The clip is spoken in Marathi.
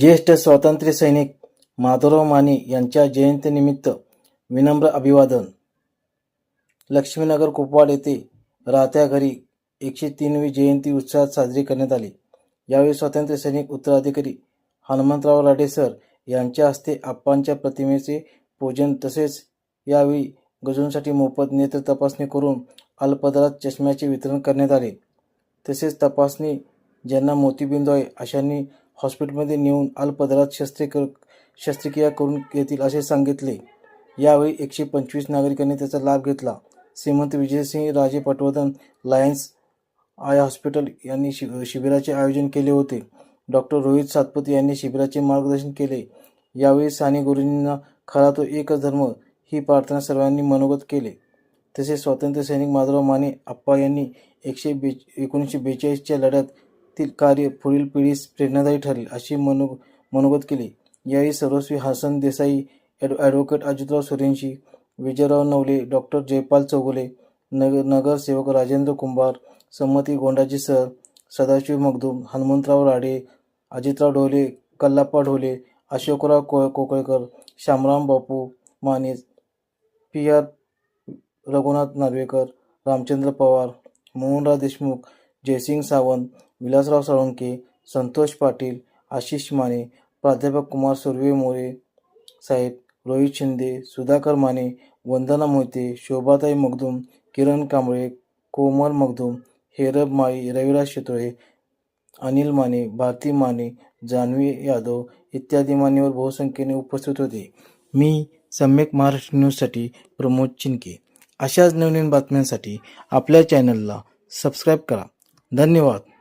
ज्येष्ठ स्वातंत्र्य सैनिक माधवराव माने यांच्या जयंतीनिमित्त विनम्र अभिवादन. लक्ष्मीनगर कुपवाड येथे राहत्या घरी एकशे तीनवी जयंती उत्साहात साजरी करण्यात आली. यावेळी स्वातंत्र्य सैनिक उत्तराधिकारी हनुमंतराव राडे सर यांच्या हस्ते आप्पांच्या प्रतिमेचे पूजन तसेच यावेळी गजूंसाठी मोफत नेत्र तपासणी करून अल्पदरात चष्म्याचे वितरण करण्यात आले. तसेच तपासणी ज्यांना मोतीबिंदू आहे अशांनी हॉस्पिटलमध्ये नेऊन अल्पदरात शस्त्रक्र शस्त्रक्रिया करून घेतील असे सांगितले. यावेळी एकशे पंचवीस नागरिकांनी त्याचा लाभ घेतला. श्रीमंत विजयसिंह राजे पटवर्धन लायन्स आय हॉस्पिटल यांनी शि शिबिराचे आयोजन केले होते. डॉक्टर रोहित सातपुते यांनी शिबिराचे मार्गदर्शन केले. यावेळी साने गुरुजींना खरा तो एकच धर्म ही प्रार्थना सर्वांनी मनोगत केले. तसेच स्वातंत्र्य सैनिक माधवराव माने आप्पा यांनी एकशे बे एकोणीसशे बेचाळीसच्या लढ्यात तील कार्य पुढील पिढीस प्रेरणादायी ठरेल अशी मनो मनोगत केली. यावेळी सर्वस्वी Hasan Desai ad advocate Ajitrao Surenshi Vijayrao Navale doctor Jaypal Chougule नगर नगरसेवक राजेंद्र कुंभार संमती गोंडाजी सर सदाशिव मगदूम हनुमंतराव राडे अजितराव ढोले कल्लाप्पा ढोले अशोकराव को कोकळकर श्यामराम बापू माने पी आर रघुनाथ नार्वेकर रामचंद्र पवार मोहनराव देशमुख जयसिंग सावंत विलासराव साळुंके संतोष पाटील आशिष माने प्राध्यापक कुमार सुर्वे मोरे साहेब रोहित शिंदे सुधाकर माने वंदना मोहिते शोभाताई मगदूम किरण कांबळे कोमल मगदूम हेरब माळी रविराज शितोळे अनिल माने भारती माने जान्हवी यादव इत्यादी मान्यवर बहुसंख्येने उपस्थित होते. मी सम्यक महाराष्ट्र न्यूजसाठी प्रमोद चिनके. अशाच नवनवीन बातम्यांसाठी आपल्या चॅनलला सबस्क्राईब करा. धन्यवाद.